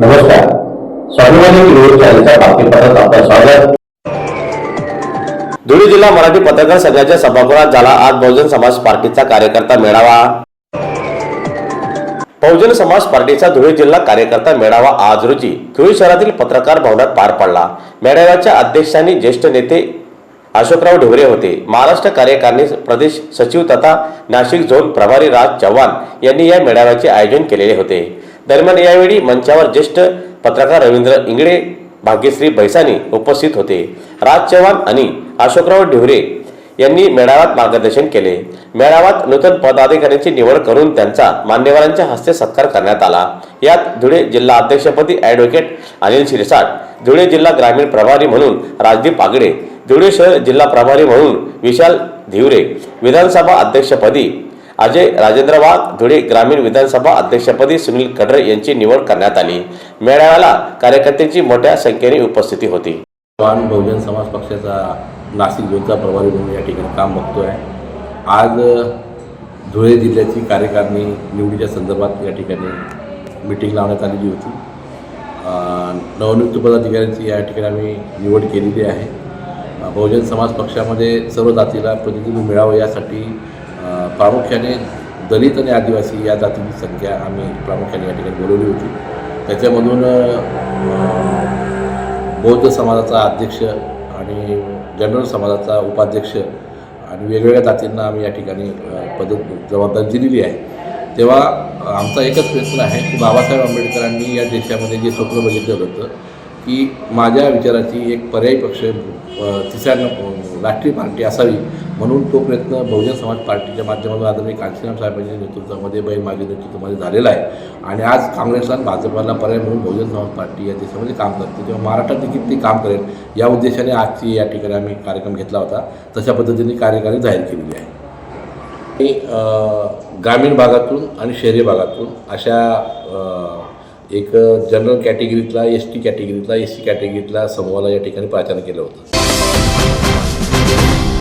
नमस्कार. स्वाभिमानी न्यूज चॅनलच्या बातमीपत्रात आपलं स्वागत. धुळे जिल्हा मराठी पत्रकार संघाच्या सभागृहात झाला आज बहुजन समाज पार्टीचा कार्यकर्ता मेळावा. बहुजन समाज पार्टीचा धुळे जिल्हा कार्यकर्ता मेळावा आज रोजी धुळे शहरातील पत्रकार भवनात पार पडला. मेळाव्याच्या अध्यक्षांनी ज्येष्ठ नेते अशोकराव ढोरे होते. महाराष्ट्र कार्यकारिणी प्रदेश सचिव तथा नाशिक झोन प्रभारी राज चव्हाण यांनी या मेळाव्याचे आयोजन केलेले होते. दरम्यान यावेळी मंचावर ज्येष्ठ पत्रकार रवींद्र इंगळे भाग्यश्री बैसानी उपस्थित होते. राज चव्हाण आणि अशोकराव ढिवरे यांनी मेळाव्यात मार्गदर्शन केले. मेळाव्यात नूतन पदाधिकाऱ्यांची निवड करून त्यांचा मान्यवरांच्या हस्ते सत्कार करण्यात आला. यात धुळे जिल्हा अध्यक्षपदी ॲडव्होकेट अनिल शिरसाट धुळे जिल्हा ग्रामीण प्रभारी म्हणून राजदीप आगडे धुळे शहर जिल्हा प्रभारी म्हणून विशाल धिवरे विधानसभा अध्यक्षपदी अजय राजेंद्र वाघ धुळे ग्रामीण विधानसभा अध्यक्षपदी सुनील कडरे यांची निवड करण्यात आली. मेळाव्याला कार्यकर्त्यांची मोठ्या संख्येने उपस्थिती होती. जवान बहुजन समाज पक्षाचा नाशिक जोनचा प्रभारी म्हणून या ठिकाणी काम बघतो आहे आज धुळे जिल्ह्याची कार्यकारिणी निवडीच्या संदर्भात या ठिकाणी मिटिंग लावण्यात आलेली होती. नवनियुक्त पदाधिकाऱ्यांची या ठिकाणी आम्ही निवड केलेली आहे. बहुजन समाज पक्षामध्ये सर्व जातीला प्रतिनिधी मिळावं यासाठी प्रामुख्याने दलित आणि आदिवासी या जातीची संख्या आम्ही प्रामुख्याने या ठिकाणी बोलवली होती. त्याच्यामधून बौद्ध समाजाचा अध्यक्ष आणि जनरल समाजाचा उपाध्यक्ष आणि वेगवेगळ्या जातींना आम्ही या ठिकाणी पद जबाबदारी दिलेली आहे. तेव्हा आमचा एकच प्रयत्न आहे की बाबासाहेब आंबेडकरांनी या देशामध्ये जे स्वप्न बघितलं होतं की माझ्या विचाराची एक पर्यायी पक्ष अ, तिसऱ्या राष्ट्रीय पार्टी असावी म्हणून तो प्रयत्न बहुजन समाज पार्टीच्या माध्यमातून आदरणीय कांशीराम साहेबांच्या नेतृत्वामध्ये बैल माझ्या नेतृत्वामध्ये झालेला आहे. आणि आज काँग्रेसला आणि भाजपला पर्याय म्हणून बहुजन समाज पार्टी या देशामध्ये काम करते. तेव्हा महाराष्ट्रात देखील ते काम करेल. या उद्देशाने आजची या ठिकाणी आम्ही कार्यक्रम घेतला होता. तशा पद्धतीने कार्यकारी जाहीर केलेली आहे. आणि ग्रामीण भागातून आणि शहरी भागातून अशा एक जनरल कॅटेगरीतला एस टी कॅटेगरीतला एस सी कॅटेगरीतला समूहाला या ठिकाणी प्राचार्य केलं होतं.